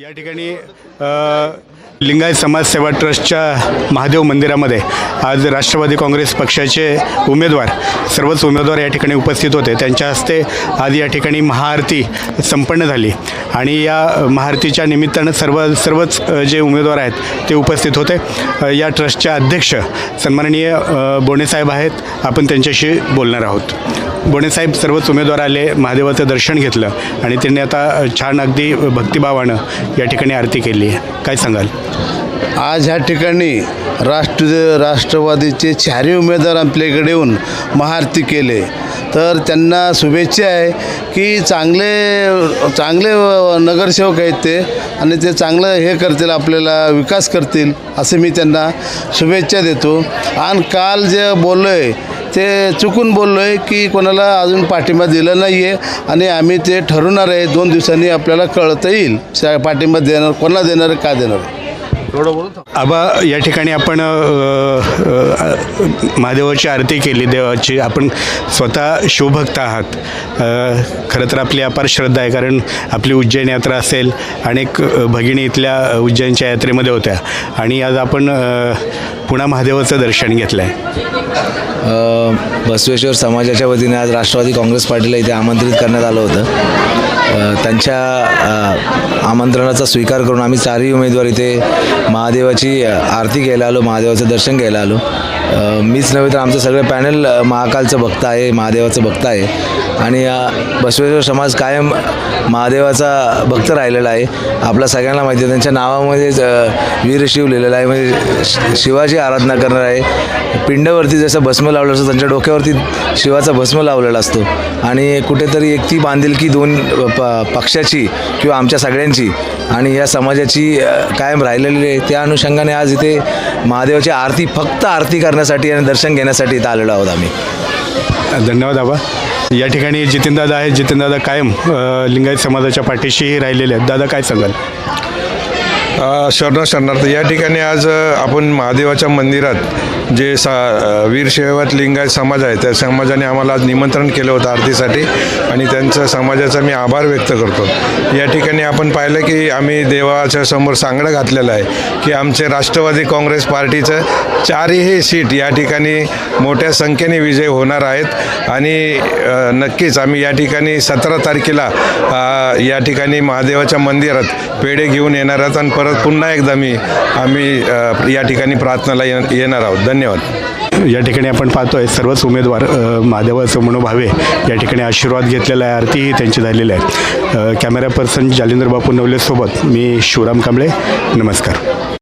या ठिकाणी लिंगायत समाजसेवा ट्रस्टच्या महादेव मंदिरामध्ये आज राष्ट्रवादी काँग्रेस पक्षाचे उमेदवार सर्वच उमेदवार या ठिकाणी उपस्थित होते. त्यांच्या हस्ते आज या ठिकाणी महाआरती संपन्न झाली आणि या महाआरतीच्या निमित्तानं सर्व सर्वच जे उमेदवार आहेत ते उपस्थित होते. या ट्रस्टचे अध्यक्ष सन्माननीय बोणेसाहेब आहेत. आपण त्यांच्याशी बोलणार आहोत. बोणेसाहेब सर्वच उमेदवार आले महादेवाचं दर्शन घेतलं आणि त्यांनी आता छान अगदी भक्तिभावानं या ठिकाणी आरती केली आहे. काय सांगाल? आज ह्या ठिकाणी राष्ट्र राष्ट्रवादीचे चारही उमेदवार आपल्याकडे येऊन महाआरती केले. तर त्यांना शुभेच्छा आहे की चांगले चांगले नगरसेवक आहेत ते आणि ते चांगलं हे करतील आपल्याला विकास करतील असे मी त्यांना शुभेच्छा देतो. आणि काल जे बोललो आहे ते चुकून बोललो आहे की कोणाला अजून पाठिंबा दिला नाही आहे आणि आम्ही ते ठरवणार आहे. दोन दिवसांनी आपल्याला कळता येईल. पाठिंबा देणार कोणाला देणार का देणार? आबा या ठिकाणी आपण महादेवाची आरती केली देवाची आपण स्वतः शिवभक्त आहात. खरं तर आपली अपार श्रद्धा आहे कारण आपली उज्जैन यात्रा असेल अनेक भगिनी इथल्या उज्जैनच्या यात्रेमध्ये होत्या. आणि आज आपण पुन्हा महादेवाचं दर्शन घेतलं आहे बसवेश्वर समाजाच्या वतीने आज राष्ट्रवादी काँग्रेस पार्टीला इथे आमंत्रित करण्यात आलं होतं. त्यांच्या आमंत्रणाचा स्वीकार करून आम्ही चारही उमेदवार इथे महादेवाची आरती घ्यायला आलो महादेवाचं दर्शन घ्यायला आलो. मीच नव्हे तर आमचं सगळं पॅनल महाकालचं भक्त आहे महादेवाचं भक्त आहे. आणि बसवेश्वर समाज कायम महादेवाचा भक्त राहिलेला आहे. आपल्या सगळ्यांना माहिती आहे त्यांच्या नावामध्येच वीर वीरशिव लिहिलेला आहे. म्हणजे शि- शिवाची आराधना करणार आहे. पिंडावरती जसं भस्म लावलं असतं त्यांच्या डोक्यावरती शिवाचा भस्म लावलेला असतो. आणि कुठेतरी एक ती बांधिलकी दोन प पक्षाची किंवा आमच्या सगळ्यांची. आणि या समाजाची कायम राहिलेली आहे. त्या अनुषंगाने आज इथे महादेवाची आरती फक्त आरती करण्यासाठी आणि दर्शन घेण्यासाठी इथं आलेलो आहोत आम्ही. धन्यवाद आबा. या ठिकाणी जितेंदादा आहेत. जितेंदादा कायम लिंगायत समाजाच्या पाठीशीही राहिलेले आहेत. दादा काय सांगाल? शरण शरणार्थ. या ठिकाणी आज आपण महादेवाच्या मंदिरात जे सा अ, वीरशैवात लिंगायत समाज आहे त्या समाजाने आम्हाला आज निमंत्रण केलं होतं आरतीसाठी आणि त्यांचा समाजाचा मी आभार व्यक्त करतो. या ठिकाणी आपण पाहिलं की आम्ही देवाच्या समोर सांगडं घातलेलं आहे की आमचे राष्ट्रवादी काँग्रेस पार्टीचं चारही सीट या ठिकाणी मोठ्या संख्येने विजय होणार आहेत आणि नक्कीच आम्ही या ठिकाणी सतरा तारखेला या ठिकाणी महादेवाच्या मंदिरात पेढे घेऊन येणार आहोत आणि परत पुन्हा एकदा मी आम्ही या ठिकाणी प्रार्थनाला ये येणार आहोत. धन्यवाद. या ठिकाणी आपण पाहतोय सर्वच उमेदवार अ, महादेवाचं मनोभावे या ठिकाणी आशीर्वाद घेतलेला आहे आरतीही त्यांची झालेली आहे. कॅमेरा पर्सन जालिंदर बापू नवलेसोबत मी शिवराम कांबळे. नमस्कार.